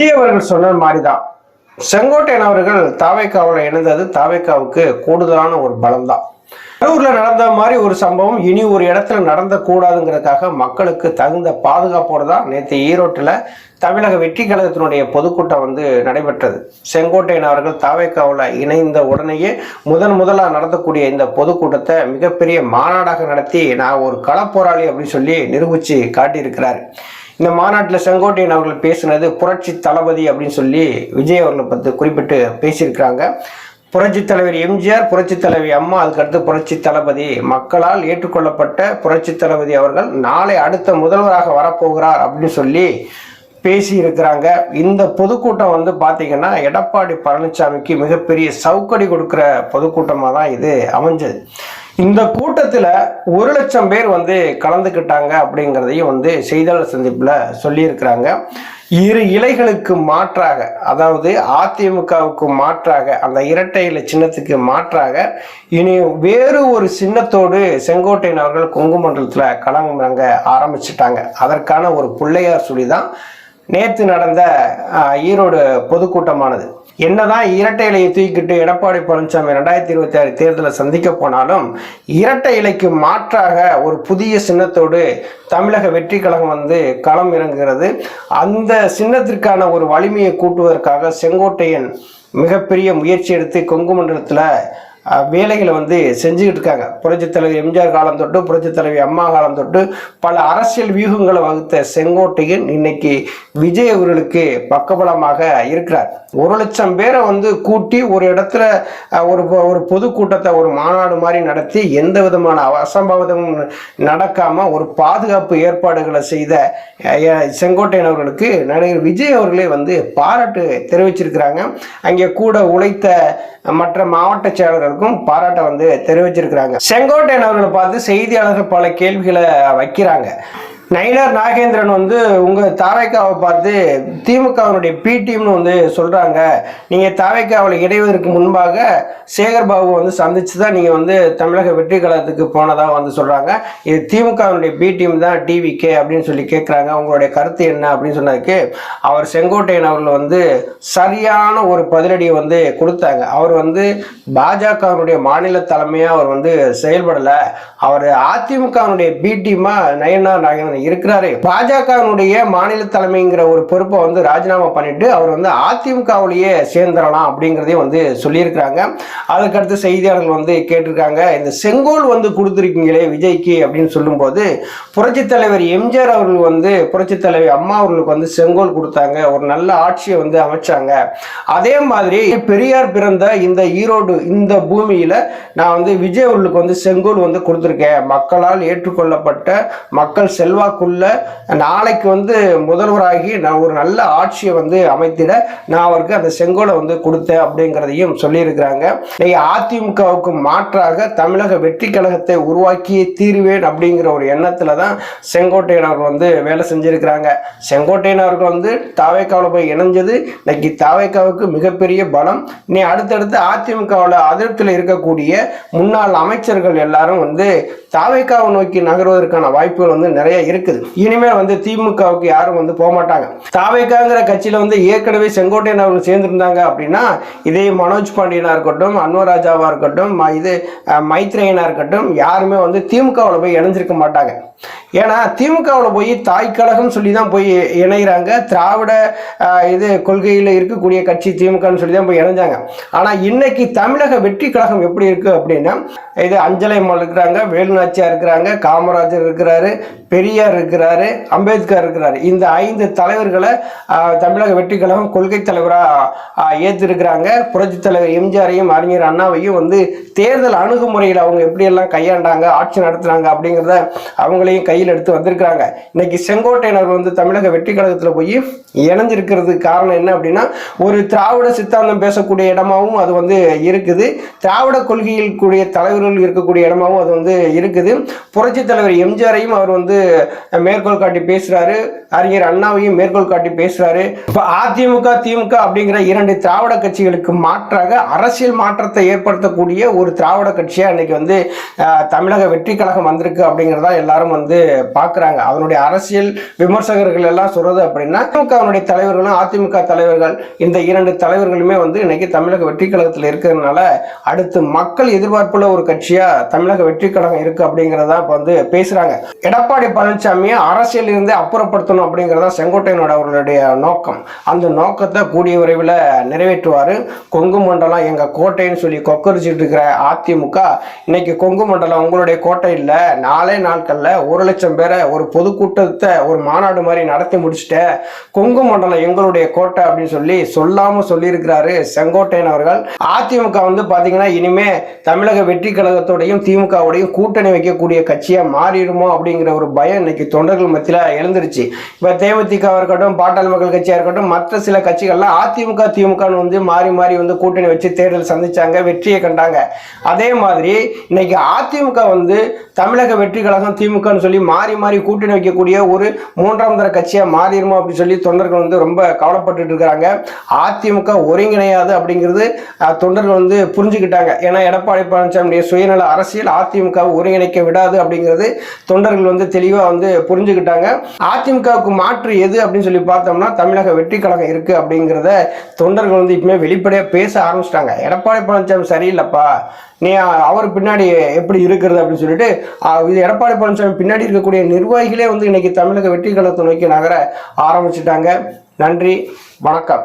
அவர்கள் சொன்னது மாதிரிதான். செங்கோட்டையன் அவர்கள் தாவைக்காவில் இணைந்தது தாவைக்காவுக்கு கூடுதலான ஒரு பலம் தான் கரூர்ல நடந்த மாதிரி ஒரு சம்பவம் இனி ஒரு இடத்துல நடந்த கூடாதுங்கிறதுக்காக மக்களுக்கு தகுந்த பாதுகாப்போடு தான் நேற்று ஈரோட்டில் தமிழக வெற்றி கழகத்தினுடைய பொதுக்கூட்டம் வந்து நடைபெற்றது. செங்கோட்டையன் அவர்கள் தாவேக்காவில் இணைந்த உடனேயே முதன் முதலாக நடத்தக்கூடிய இந்த பொதுக்கூட்டத்தை மிகப்பெரிய மாநாடாக நடத்தி நான் ஒரு களப்போராளி அப்படின்னு சொல்லி நிரூபித்து காட்டியிருக்கிறார். இந்த மாநாட்டில் செங்கோட்டையன் அவர்கள் பேசினது புரட்சி தளபதி அப்படின்னு சொல்லி விஜய் அவர்களை பற்றி குறிப்பிட்டு பேசியிருக்கிறாங்க. புரட்சி தலைவர் எம்ஜிஆர் புரட்சி தலைவி அம்மா அதுக்கடுத்து புரட்சி தளபதி மக்களால் ஏற்றுக்கொள்ளப்பட்ட புரட்சி தளபதி அவர்கள் நாளை அடுத்த முதல்வராக வரப்போகிறார் அப்படின்னு சொல்லி பேசி இருக்கிறாங்க இந்த பொதுக்கூட்டம் வந்து பார்த்தீங்கன்னா எடப்பாடி பழனிசாமிக்கு மிகப்பெரிய சவுக்கடி கொடுக்குற பொதுக்கூட்டமாக தான் இது அமைஞ்சது. இந்த கூட்டத்தில் ஒரு லட்சம் பேர் வந்து கலந்துக்கிட்டாங்க அப்படிங்கிறதையும் வந்து செய்தியாளர் சந்திப்பில் சொல்லியிருக்கிறாங்க. இரு இலைகளுக்கு மாற்றாக அதாவது அதிமுகவுக்கு மாற்றாக அந்த இரட்டை இலை சின்னத்துக்கு மாற்றாக இனி வேறு ஒரு சின்னத்தோடு செங்கோட்டையன் அவர்கள் கொங்கு மண்டலத்தில் களமிறங்க ஆரம்பிச்சிட்டாங்க. அதற்கான ஒரு பிள்ளையார் சொல்லி தான் நேற்று நடந்த ஈரோடு பொதுக்கூட்டமானது. என்னதான் இரட்டை இலையை தூக்கிட்டு எடப்பாடி பழனிசாமி ரெண்டாயிரத்தி இருபத்தி ஆறு தேர்தலை சந்திக்க போனாலும் இரட்டை இலைக்கு மாற்றாக ஒரு புதிய சின்னத்தோடு தமிழக வெற்றி கழகம் வந்து களம் இறங்குகிறது. அந்த சின்னத்திற்கான ஒரு வலிமையை கூட்டுவதற்காக செங்கோட்டையன் மிகப்பெரிய முயற்சி எடுத்து கொங்கு மண்டலத்தில் வேலைகளை வந்து செஞ்சுக்கிட்டு இருக்காங்க. புரட்சித் தலைவர் எம்ஜிஆர் காலம் தொட்டு புரட்சித் தலைவி அம்மா காலம் தொட்டு பல அரசியல் வியூகங்களை வகுத்த செங்கோட்டையன் இன்னைக்கு விஜய் அவர்களுக்கு பக்கபலமாக இருக்கிறார். ஒரு லட்சம் பேரை வந்து கூட்டி ஒரு இடத்துல ஒரு பொ- ஒரு பொதுக்கூட்டத்தை ஒரு மாநாடு மாதிரி நடத்தி எந்த விதமான அசம்பாவிதமும் நடக்காம ஒரு பாதுகாப்பு ஏற்பாடுகளை செய்த செங்கோட்டையன் அவர்களுக்கு நடிகர் விஜய் அவர்களே வந்து பாராட்டு தெரிவிச்சிருக்கிறாங்க. அங்கே கூட உழைத்த மற்ற மாவட்ட செயலர்கள் செயலர்களுக்கும் பாராட்டை வந்து தெரிவிச்சிருக்கிறாங்க. செங்கோட்டையன் அவர்களை பார்த்து செய்தியாளர்கள் பல கேள்விகளை வைக்கிறாங்க. நயினார் நாகேந்திரன் வந்து உங்கள் தாவைக்காவை பார்த்து திமுகவினுடைய பி டீம்னு வந்து சொல்கிறாங்க நீங்கள் தாவைக்காவில் இடைவதற்கு முன்பாக சேகர் பாபு வந்து சந்தித்து தான் நீங்கள் வந்து தமிழக வெற்றி கழகத்துக்கு போனதாக வந்து சொல்கிறாங்க இது திமுகவினுடைய பி டீம் தான் டிவிகே அப்படின்னு சொல்லி கேட்குறாங்க உங்களுடைய கருத்து என்ன அப்படின்னு சொன்னதுக்கு அவர் செங்கோட்டையன் அவர்கள் வந்து சரியான ஒரு பதிலடியை வந்து கொடுத்தாங்க. அவர் வந்து பாஜகவினுடைய மாநில தலைமையாக அவர் வந்து செயல்படலை. அவர் அதிமுகவினுடைய பி டீமாக நயனார் நாகேந்திரன் இருக்கிறாரு. பாஜகவினுடைய மாநில தலைமைங்கிற ஒரு பொறுப்பை வந்து ராஜினாமா பண்ணிட்டு அவர் வந்து அதிமுகவிலேயே சேர்ந்துடலாம் அப்படிங்கிறதையும் வந்து சொல்லியிருக்கிறாங்க. அதுக்கடுத்து செய்தியாளர்கள் வந்து கேட்டிருக்காங்க இந்த செங்கோல் வந்து கொடுத்துருக்கீங்களே விஜய்க்கு? அப்படின்னு சொல்லும்போது புரட்சித்தலைவர் எம்ஜிஆர் அவர்கள் வந்து புரட்சித் தலைவர் அம்மா அவர்களுக்கு வந்து செங்கோல் கொடுத்தாங்க ஒரு நல்ல ஆட்சியை வந்து அமைச்சாங்க. அதே மாதிரி பெரியார் பிறந்த இந்த ஈரோடு இந்த பூமியில நான் வந்து விஜய் அவர்களுக்கு வந்து செங்கோல் வந்து கொடுத்துருக்கேன். மக்களால் ஏற்றுக்கொள்ளப்பட்ட மக்கள் செல்வாக்குள்ள நாளைக்கு வந்து முதல்வராகி நான் ஒரு நல்ல ஆட்சியை வந்து அமைத்திட நான் அவருக்கு அந்த செங்கோலை வந்து கொடுத்தேன் அப்படிங்கிறதையும் சொல்லியிருக்கிறாங்க. இன்னைக்கு அதிமுகவுக்கு மாற்றாக தமிழக வெற்றி கழகத்தை உருவாக்கியே தீர்வேன் அப்படிங்கிற ஒரு எண்ணத்துல தான் செங்கோட்டையன் அவர்கள் வந்து வேலை செஞ்சிருக்கிறாங்க. செங்கோட்டையன் அவர்கள் வந்து தாவேக்காவில் போய் இணைஞ்சது இன்னைக்கு தாவேக்காவுக்கு மிகப்பெரிய பலம். நீ அடுத்தடுத்து அதிமுகவில் அதிருப்தியில் இருக்கக்கூடிய முன்னாள் அமைச்சர்கள் எல்லாரும் வந்து தாவேக்காவை நோக்கி நகர்வதற்கான வாய்ப்புகள் வந்து நிறைய இருக்குது. இனிமேல் வந்து திமுகவுக்கு யாரும் வந்து போக மாட்டாங்க தாவைக்காங்கிற கட்சியில வந்து ஏற்கனவே செங்கோட்டையன் அவர்கள் சேர்ந்திருந்தாங்க அப்படின்னா இதே மனோஜ் பாண்டியனா இருக்கட்டும் அன்வராஜாவா இருக்கட்டும் ம- இது மைத்ரேயனாக மைத்ரேயனா இருக்கட்டும் யாருமே வந்து திமுகவில் போய் இணைஞ்சிருக்க மாட்டாங்க. ஏன்னா திமுகவில் போய் தாய் கழகம் சொல்லி தான் போய் இணைகிறாங்க திராவிட இது கொள்கையில் இருக்கக்கூடிய கட்சி திமுகன்னு சொல்லி தான் போய் இணைஞ்சாங்க. ஆனால் இன்னைக்கு தமிழக வெற்றி கழகம் எப்படி இருக்குது அப்படின்னா இது அஞ்சலை அம்மாள் இருக்கிறாங்க வேலுநாச்சியாக இருக்கிறாங்க காமராஜர் இருக்கிறாரு பெரியார் இருக்கிறாரு அம்பேத்கர் இருக்கிறாரு. இந்த ஐந்து தலைவர்களை தமிழக வெற்றி கழகம் கொள்கை தலைவராக ஏற்றிருக்கிறாங்க புரட்சி தலைவர் எம்ஜிஆரையும் அறிஞர் அண்ணாவையும் வந்து தேர்தல் அணுகுமுறையில் அவங்க எப்படியெல்லாம் கையாண்டாங்க ஆட்சி நடத்துனாங்க அப்படிங்கிறத அவங்களையும் கையில் எடுத்து வந்திருக்கிறாங்க. இன்னைக்கு செங்கோட்டையினர் வந்து தமிழக வெற்றி கழகத்தில் போய் இணைஞ்சிருக்கிறதுக்கு காரணம் என்ன அப்படின்னா ஒரு திராவிட சித்தாந்தம் பேசக்கூடிய இடமாவும் அது வந்து இருக்குது. திராவிட கொள்கையில் கூடிய தலைவர்கள் இருக்கக்கூடிய இடமாவும் அது வந்து இருக்குது. புரட்சி தலைவர் எம்ஜிஆரையும் அவர் வந்து வந்து மேற்கோள் காட்டி பேசுறாரு. அறிஞர் அண்ணாவையும் மேற்கோள் காட்டி பேசுறாரு. இப்ப அதிமுக திமுக அப்படிங்கிற இரண்டு திராவிட கட்சிகளுக்கு மாற்றாக அரசியல் மாற்றத்தை ஏற்படுத்தக்கூடிய ஒரு திராவிட கட்சியா இன்னைக்கு வந்து தமிழக வெற்றி கழகம் வந்திருக்கு அப்படிங்கிறதா எல்லாரும் வந்து பார்க்கறாங்க அதனுடைய அரசியல் விமர்சகர்கள் எல்லாம் சொல்றது அப்படின்னா திமுகவினுடைய தலைவர்களும் அதிமுக தலைவர்கள் இந்த இரண்டு தலைவர்களுமே வந்து இன்னைக்கு தமிழக வெற்றி கழகத்தில் இருக்கிறதுனால அடுத்து மக்கள் எதிர்பார்ப்புள்ள ஒரு கட்சியா தமிழக வெற்றி கழகம் இருக்கு அப்படிங்கிறதா இப்ப வந்து பேசுறாங்க. எடப்பாடி பழனிசாமியை அரசியல் இருந்து அப்புறப்படுத்தணும் அப்படிங்கிறதா செங்கோட்டையனோட அவர்களுடைய நோக்கம். அந்த நோக்கத்தை கூடிய விரைவில் நிறைவேற்றுவாரு. கொங்கு மண்டலம் எங்க கோட்டைன்னு சொல்லி கொக்கரிச்சிட்டு இருக்கிற அதிமுக இன்னைக்கு கொங்கு மண்டலம் உங்களுடைய கோட்டை இல்ல. நாலே நாட்கள்ல ஒரு லட்சம் பேரை ஒரு பொதுக்கூட்டத்தை ஒரு மாநாடு மாதிரி நடத்தி முடிச்சுட்ட கொங்கு மண்டலம் எங்களுடைய கோட்டை அப்படின்னு சொல்லி சொல்லாம சொல்லியிருக்கிறாரு செங்கோட்டையன் அவர்கள். அதிமுக வந்து பாத்தீங்கன்னா இனிமே தமிழக வெற்றி கழகத்தோடையும் திமுகவோடையும் கூட்டணி வைக்கக்கூடிய கட்சியா மாறிடுமோ அப்படிங்கிற ஒரு பயம் இன்னைக்கு தொண்டர்கள் மத்தியில் எழுந்துருச்சு. இப்போ தேமுதிகவாக இருக்கட்டும் பாட்டாளி மக்கள் கட்சியாக இருக்கட்டும் மற்ற சில கட்சிகள்லாம் அதிமுக திமுகன்னு வந்து மாறி மாறி வந்து கூட்டணி வச்சு தேர்தல் சந்திச்சாங்க வெற்றியை கண்டாங்க. அதே மாதிரி இன்னைக்கு அதிமுக வந்து தமிழக வெற்றி கழகம் திமுகன்னு சொல்லி மாறி மாறி கூட்டணி வைக்கக்கூடிய ஒரு மூன்றாம் தர கட்சியாக மாறிடுமோ அப்படின்னு சொல்லி தொண்டர்கள் வந்து ரொம்ப கவலைப்பட்டுட்டு இருக்கிறாங்க. அதிமுக ஒருங்கிணையாது அப்படிங்கிறது தொண்டர்கள் வந்து புரிஞ்சுக்கிட்டாங்க. ஏன்னா எடப்பாடி பழனிசாமியுடைய சுயநல அரசியல் அதிமுகவை ஒருங்கிணைக்க விடாது அப்படிங்கிறது தொண்டர்கள் வந்து தெளிவு வந்து புரிஞ்சுக்கிட்டாங்க. அதிமுகவுக்கு மாற்று எது அப்படின்னு சொல்லி பார்த்தோம்னா தமிழக வெற்றி கழகம் இருக்கு அப்படிங்கிறத தொண்டர்கள் வந்து இப்பவுமே வெளிப்படையாக பேச ஆரம்பிச்சிட்டாங்க. எடப்பாடி பழனிசாமி சரியில்லைப்பா. நீ அவர் பின்னாடி எப்படி இருக்கிறது அப்படின்னு சொல்லிட்டு இது எடப்பாடி பழனிசாமி பின்னாடி இருக்கக்கூடிய நிர்வாகிகளே வந்து இன்னைக்கு தமிழக வெற்றி கழகத்தை நோக்கி நகர ஆரம்பிச்சிட்டாங்க. நன்றி வணக்கம்.